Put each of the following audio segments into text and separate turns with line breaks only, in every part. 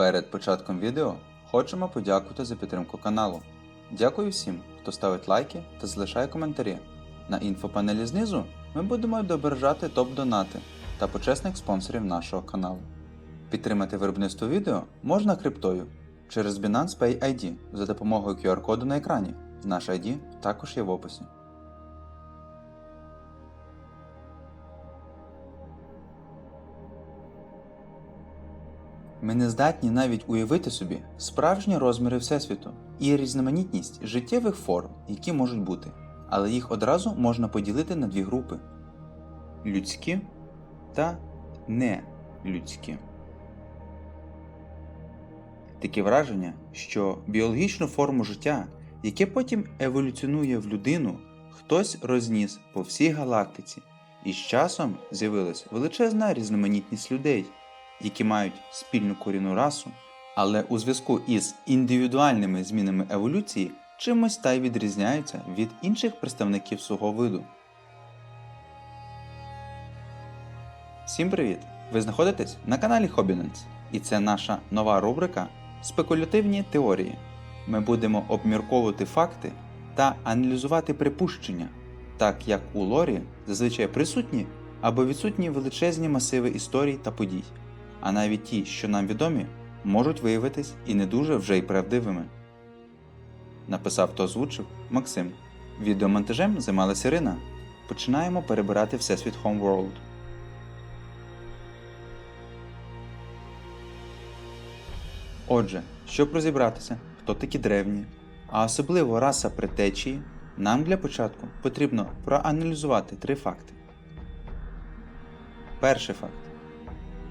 Перед початком відео хочемо подякувати за підтримку каналу. Дякую всім, хто ставить лайки та залишає коментарі. На інфопанелі знизу ми будемо відображати топ-донати та почесних спонсорів нашого каналу. Підтримати виробництво відео можна криптою через Binance Pay ID за допомогою QR-коду на екрані. Наш ID також є в описі. Ми не здатні навіть уявити собі справжні розміри Всесвіту і різноманітність життєвих форм, які можуть бути, але їх одразу можна поділити на дві групи: людські та нелюдські. Таке враження, що біологічну форму життя, яке потім еволюціонує в людину, хтось розніс по всій галактиці, і з часом з'явилась величезна різноманітність людей, які мають спільну корінну расу, але у зв'язку із індивідуальними змінами еволюції чимось та й відрізняються від інших представників свого виду. Всім привіт! Ви знаходитесь на каналі Hobinance, і це наша нова рубрика Спекулятивні теорії. Ми будемо обмірковувати факти та аналізувати припущення, так як у лорі зазвичай присутні або відсутні величезні масиви історій та подій, а навіть ті, що нам відомі, можуть виявитись і не дуже вже й правдивими. Написав та озвучив Максим. Відеомонтажем займалася Ірина. Починаємо перебирати Всесвіт Homeworld. Отже, щоб розібратися, хто такі древні, а особливо раса претечії, нам для початку потрібно проаналізувати три факти. Перший факт.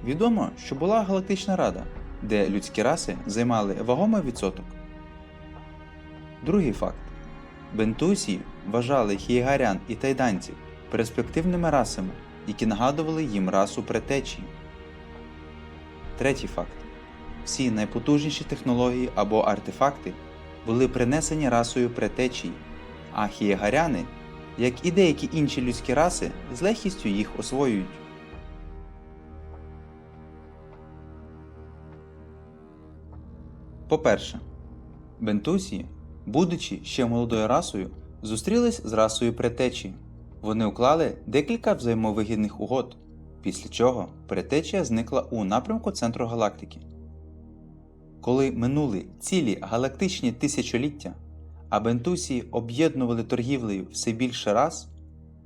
Відомо, що була галактична рада, де людські раси займали вагомий відсоток. Другий факт. Бентусії вважали хієгарян і тайданців перспективними расами, які нагадували їм расу претечії. Третій факт. Всі найпотужніші технології або артефакти були принесені расою претечій, а хієгаряни, як і деякі інші людські раси, з легкістю їх освоюють. По-перше, бентусії, будучи ще молодою расою, зустрілись з расою претечії. Вони уклали декілька взаємовигідних угод, після чого претечія зникла у напрямку центру галактики. Коли минули цілі галактичні тисячоліття, а бентусії об'єднували торгівлею все більше раз,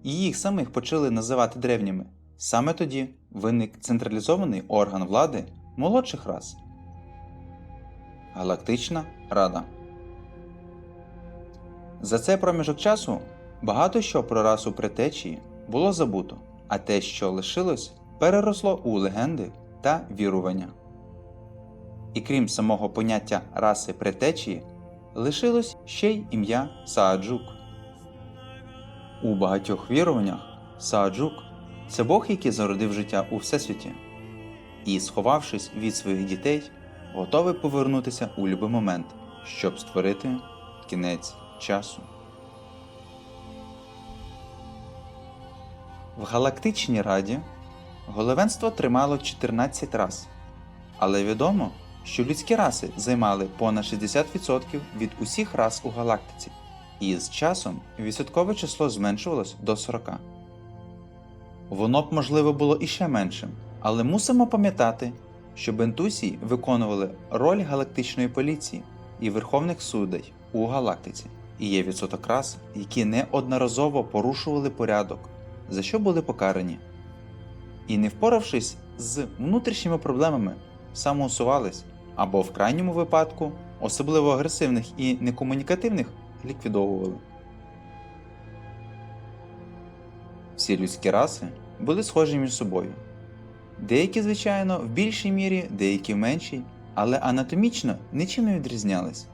і їх самих почали називати древніми, саме тоді виник централізований орган влади молодших рас. Галактична Рада. За цей проміжок часу багато що про расу претечії було забуто, а те, що лишилось, переросло у легенди та вірування. І крім самого поняття раси претечії, лишилось ще й ім'я Сааджук. У багатьох віруваннях Сааджук це Бог, який зародив життя у Всесвіті, і, сховавшись від своїх дітей, готовий повернутися у будь-який момент, щоб створити кінець часу. В Галактичній Раді головенство тримало 14 раз, але відомо, що людські раси займали понад 60% від усіх рас у галактиці, і з часом відсоткове число зменшувалось до 40. Воно б можливо було іще меншим, але мусимо пам'ятати, що бентусії виконували роль галактичної поліції і верховних судей у галактиці, і є відсоток рас, які неодноразово порушували порядок, за що були покарані. І не впоравшись з внутрішніми проблемами, самоусувались або в крайньому випадку, особливо агресивних і некомунікативних, ліквідовували. Всі людські раси були схожі між собою. Деякі, звичайно, в більшій мірі, деякі в меншій, але анатомічно нічим не відрізнялись.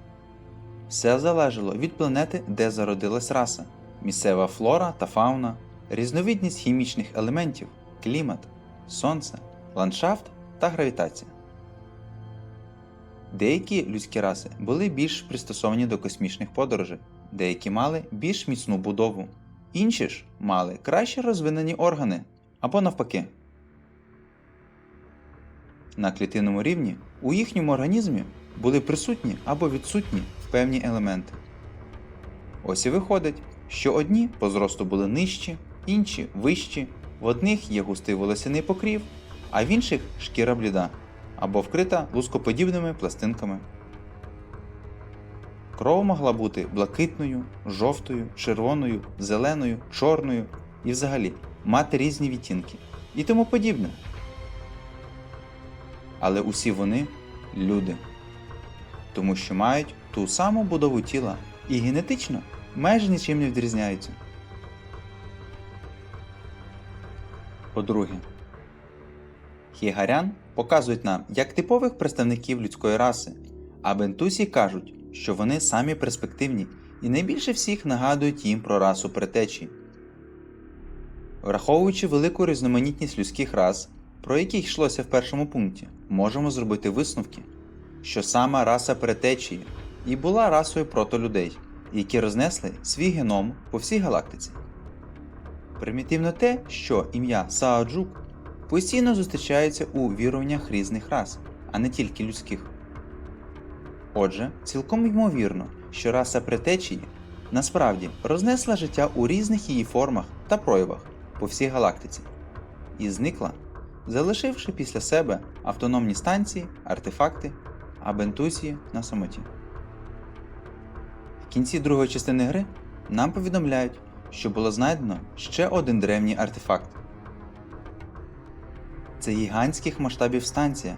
Все залежало від планети, де зародилась раса, місцева флора та фауна, різновидність хімічних елементів, клімат, сонце, ландшафт та гравітація. Деякі людські раси були більш пристосовані до космічних подорожей, деякі мали більш міцну будову, інші ж мали краще розвинені органи або навпаки. На клітинному рівні у їхньому організмі були присутні або відсутні певні елементи. Ось і виходить, що одні по зросту були нижчі, інші вищі, в одних є густий волосяний покрів, а в інших шкіра бліда або вкрита лускоподібними пластинками. Кров могла бути блакитною, жовтою, червоною, зеленою, чорною і взагалі мати різні відтінки і тому подібне. Але усі вони люди, тому що мають ту саму будову тіла і генетично майже нічим не відрізняються. По-друге, хігарян показують нам як типових представників людської раси, а бентусі кажуть, що вони самі перспективні і найбільше всіх нагадують їм про расу претечі. Враховуючи велику різноманітність людських рас, про які йшлося в першому пункті, можемо зробити висновки, що сама раса претечії і була расою протолюдей, які рознесли свій геном по всій галактиці. Примітивно те, що ім'я Сааджук постійно зустрічається у віруваннях різних рас, а не тільки людських. Отже, цілком ймовірно, що раса претечії насправді рознесла життя у різних її формах та проявах по всій галактиці і зникла, залишивши після себе автономні станції, артефакти, а бентусії на самоті. В кінці другої частини гри нам повідомляють, що було знайдено ще один древній артефакт. Це гігантських масштабів станція,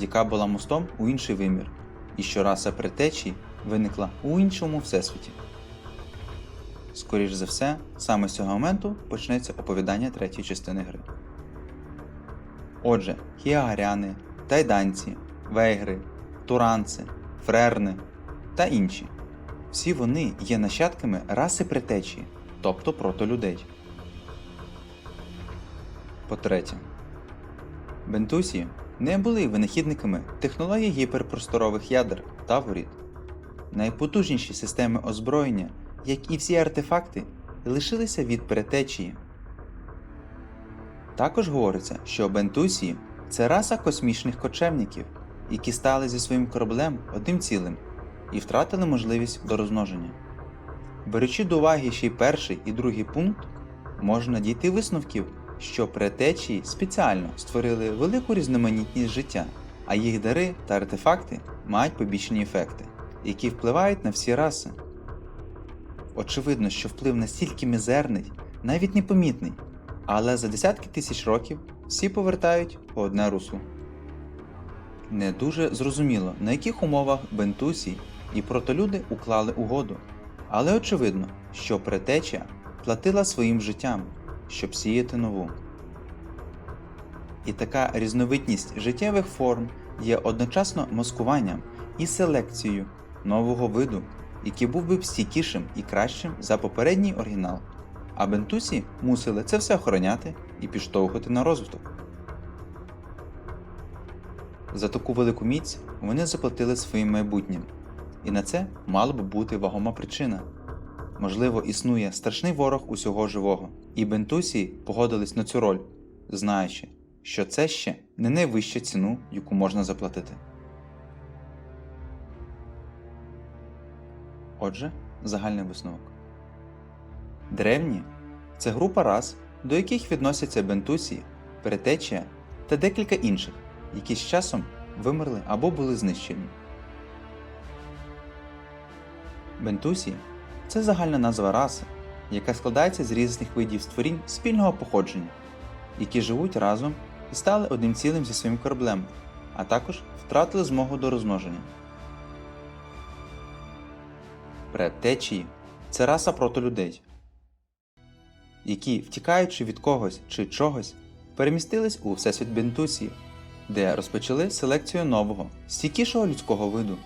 яка була мостом у інший вимір, і що раса претечій виникла у іншому всесвіті. Скоріш за все, саме з цього моменту почнеться оповідання третьої частини гри. Отже, хіагаряни, тайданці, вейгри, туранці, фрерни та інші. Всі вони є нащадками раси претечії, тобто протолюдей. По-третє, Бентусі не були винахідниками технологій гіперпросторових ядер та воріт. Найпотужніші системи озброєння, як і всі артефакти, лишилися від перетечії. Також говориться, що Бентусі це раса космічних кочевників, які стали зі своїм кораблем одним цілим і втратили можливість до розмноження. Беручи до уваги ще й перший і другий пункт, можна дійти висновків, що претечії спеціально створили велику різноманітність життя, а їх дари та артефакти мають побічні ефекти, які впливають на всі раси. Очевидно, що вплив настільки мізерний, навіть непомітний, але за десятки тисяч років всі повертають по одне русло. Не дуже зрозуміло, на яких умовах Бентусі і протолюди уклали угоду, але очевидно, що претеча платила своїм життям, щоб сіяти нову. І така різновидність життєвих форм є одночасно маскуванням і селекцією нового виду, який був би стійкішим і кращим за попередній оригінал. А бентусі мусили це все охороняти і підштовхувати на розвиток. За таку велику міць вони заплатили своїм майбутнім, і на це мала б бути вагома причина. Можливо, існує страшний ворог усього живого, і бентусі погодились на цю роль, знаючи, що це ще не найвища ціну, яку можна заплатити. Отже, загальний висновок. Древні це група рас, до яких відносяться бентусі, перетечія та декілька інших, які з часом вимерли або були знищені. Бентусі це загальна назва раси, яка складається з різних видів створінь спільного походження, які живуть разом і стали одним цілим зі своїм кораблем, а також втратили змогу до розмноження. Предтечії це раса протолюдей, які, втікаючи від когось чи чогось, перемістились у всесвіт Бентусії, де розпочали селекцію нового, стійкішого людського виду.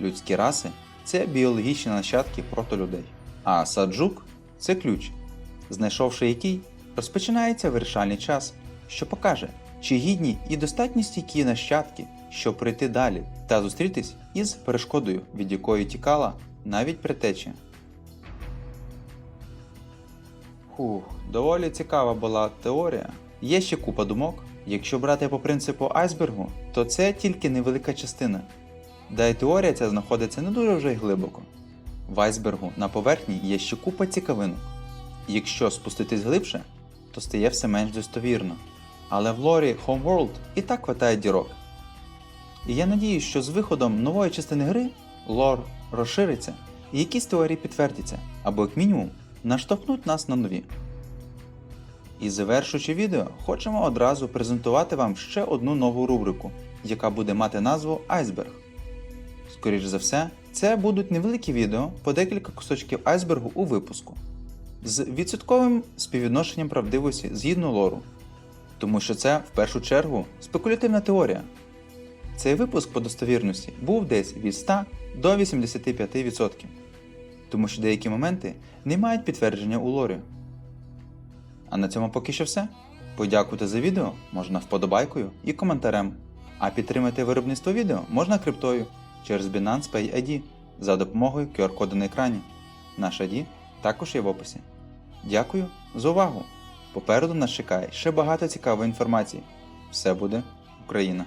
Людські раси це біологічні нащадки протолюдей, а саджук це ключ, знайшовши який, розпочинається вирішальний час, що покаже, чи гідні і достатньо стійкі нащадки, щоб прийти далі та зустрітись із перешкодою, від якої тікала навіть притеча. Хух, доволі цікава була теорія. Є ще купа думок, Якщо брати по принципу айсбергу, то це тільки невелика частина, де й теорія ця знаходиться не дуже вже й глибоко. В айсбергу на поверхні є ще купа цікавинок. Якщо спуститись глибше, то стає все менш достовірно. Але в лорі Homeworld і так хватає дірок. І я надіюсь, що з виходом нової частини гри лор розшириться і якісь теорії підтвердяться, або як мінімум наштовхнуть нас на нові. І завершуючи відео, хочемо одразу презентувати вам ще одну нову рубрику, яка буде мати назву Айсберг. Скоріш за все, це будуть невеликі відео по декілька кусочків айсбергу у випуску з відсотковим співвідношенням правдивості згідно лору, тому що це в першу чергу спекулятивна теорія. Цей випуск по достовірності був десь від 100 до 85%, тому що деякі моменти не мають підтвердження у лорі. А на цьому поки що все. Подякуйте за відео можна вподобайкою і коментарем. А підтримати виробництво відео можна криптою через Binance Pay ID за допомогою QR-коду на екрані. Наш ID також є в описі. Дякую за увагу! Попереду нас чекає ще багато цікавої інформації. Все буде Україна!